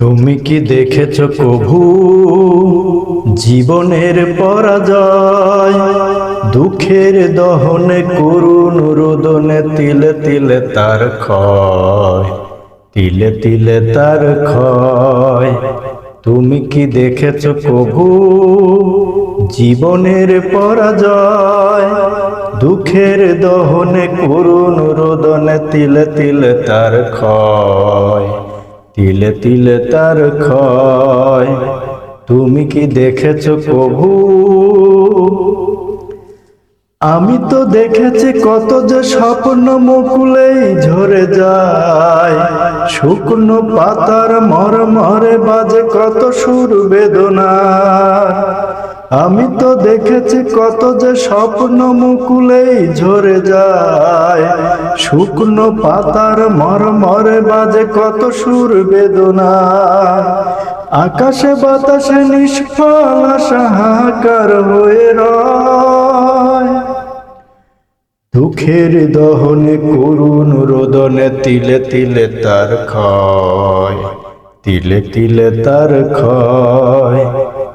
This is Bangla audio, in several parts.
তুমি কি দেখেছ কভু জীবনের পরাজয়? দুঃখের দহনে করুণ রোদনে তিলে তিলে তার ক্ষয়, তিলে তিলে তার ক্ষয়। তুমি কি দেখেছ কভু জীবনের পরাজয়? দুঃখের দহনে করুণ রোদনে তিলে তিলে তার ক্ষয়। তিলে তিলে তার ক্ষয়। তুমি কি দেখেছ প্রভু? আমি তো দেখেছি কত যে স্বপ্ন মুকুলেই ঝরে যায়। শুকনো পাতার মর মরে বাজে কত সুর বেদনা। আমি তো দেখেছি কত যে স্বপ্ন মুকুলেই ঝরে যায়। শুকনো পাতার মর মরে বাজে কত সুর বেদনা। আকাশে বাতাসে নিষ্ফল সাহাকার হয়ে রয়। দুঃখের দহনে করুণ রোদনে তিলে তিলে তার ক্ষয়, তিলে তিলে তার ক্ষয়।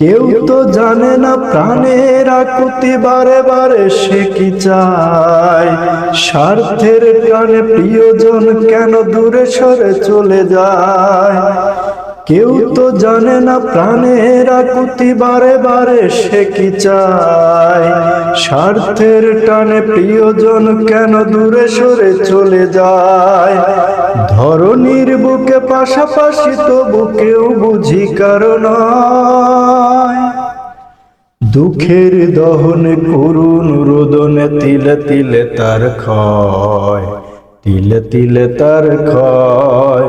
কেউ তো জানে না প্রাণের আকুতি বারে বারে সে কি চায়। স্বার্থের প্রাণে প্রিয়জন কেন দূরে সরে চলে যায়? কেউ তো জানে না প্রাণের আকুতি বারে বারে সে কি চায়? স্বার্থের টানে প্রিয়জন কেন দূরে সরে চলে যায়? ধরনীর বুকে পাশাপাশি তবু কেউ বুঝি কারণ দুঃখের দহনে করুন, রোদনে তিলে তিলে তার ক্ষয়, তিলে তিলে তার ক্ষয়।